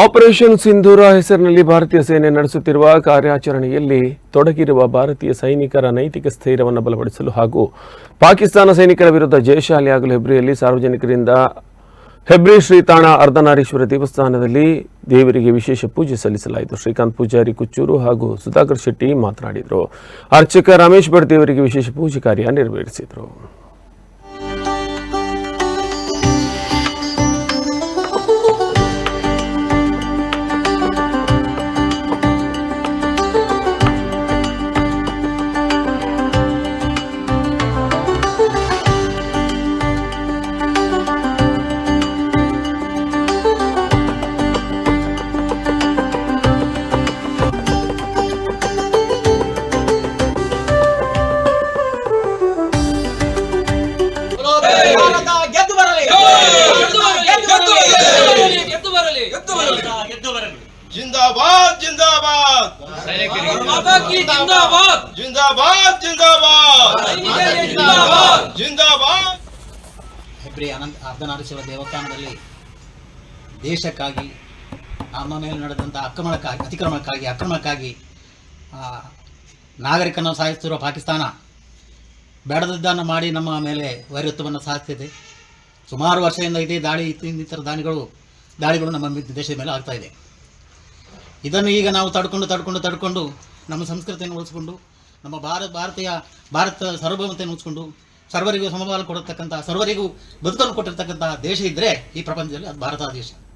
Operation ಸಿಂಧೂರ ಹೆಸರಿನಲ್ಲಿ ಭಾರತೀಯ ಸೇನೆ ನಡೆಸುತ್ತಿರುವ ಕಾರ್ಯಾಚರಣೆಯಲ್ಲಿ ತೊಡಗಿರುವ ಭಾರತೀಯ ಸೈನಿಕರ ನೈತಿಕ ಸ್ಥೈರ್ಯವನ್ನು ಬಲಪಡಿಸಲು ಹಾಗೂ ಪಾಕಿಸ್ತಾನ ಸೈನಿಕರ ವಿರುದ್ಧ ಜಯಶಾಲಿಯಾಗಲು ಹೆಬ್ರಿಯಲ್ಲಿ ಸಾರ್ವಜನಿಕರಿಂದ ಹೆಬ್ರಿ ಶ್ರೀತಾಣ ಅರ್ಧನಾರೀಶ್ವರ ದೇವಸ್ಥಾನದಲ್ಲಿ ದೇವರಿಗೆ ವಿಶೇಷ ಪೂಜೆ ಸಲ್ಲಿಸಲಾಯಿತು. ಶ್ರೀಕಾಂತ್ ಪೂಜಾರಿ ಕುಚ್ಚೂರು ಹಾಗೂ ಸುಧಾಕರ್ ಶೆಟ್ಟಿ ಮಾತನಾಡಿದರು. ಅರ್ಚಕ ರಮೇಶ್ ಭಟ್ ದೇವರಿಗೆ ವಿಶೇಷ ಪೂಜೆ ಕಾರ್ಯ ನೆರವೇರಿಸಿದರು. ಗೆದ್ದು ಬರಲಿ ಗೆದ್ದು ಬರಲಿ ಗೆದ್ದು ಬರಲಿ ಗೆದ್ದು ಬರಲಿ ಗೆದ್ದು ಬರಲಿ जिंदाबाद जिंदाबाद ಮಾತಾ ಕಿ ಜಿಂದಾಬಾದ್ जिंदाबाद जिंदाबाद ಸೈನಿಕರಿಗೆ ಜಿಂದಾಬಾದ್ जिंदाबाद ಹೆಬ್ರಿ ಅನಂತ ಅರ್ಧನಾರೀಶ್ವರ ದೇವಸ್ಥಾನದಲ್ಲಿ ದೇಶಕ್ಕಾಗಿ ನಮ್ಮ ಮೇಲೆ ನಡೆದಂಥ ಆಕ್ರಮಣಕ್ಕಾಗಿ ಅತಿಕ್ರಮಣಕ್ಕಾಗಿ ಆಕ್ರಮಣಕ್ಕಾಗಿ ಆ, ನಾಗರಿಕನ ಸಾಯಿಸುತ್ತಿರುವ ಪಾಕಿಸ್ತಾನ ಬೇಡದದ್ದನ್ನು ಮಾಡಿ ನಮ್ಮ ಮೇಲೆ ವೈರತ್ವವನ್ನು ಸಾಧಿಸ್ತಿದೆ ಸುಮಾರು ವರ್ಷದಿಂದ ಇದೇ ದಾಳಿ, ಇನ್ನಿತರ ದಾಳಿಗಳು ದಾಳಿಗಳು ನಮ್ಮ ದೇಶದ ಮೇಲೆ ಆಗ್ತಾ ಇದೆ. ಇದನ್ನು ಈಗ ನಾವು ತಡ್ಕೊಂಡು ತಡ್ಕೊಂಡು ತಡ್ಕೊಂಡು ನಮ್ಮ ಸಂಸ್ಕೃತಿಯನ್ನು ಉಳಿಸ್ಕೊಂಡು, ನಮ್ಮ ಭಾರತ, ಭಾರತೀಯ, ಭಾರತ ಸಾರ್ವಭೌಮತೆಯನ್ನು ಉಳಿಸ್ಕೊಂಡು, ಸರ್ವರಿಗೂ ಸಮಬಾಲ ಕೊಡತಕ್ಕಂಥ ಸರ್ವರಿಗೂ ಬದುಕಲು ಕೊಟ್ಟಿರ್ತಕ್ಕಂಥ ದೇಶ ಇದ್ದರೆ ಈ ಪ್ರಪಂಚದಲ್ಲಿ ಅದು ಭಾರತ ದೇಶ.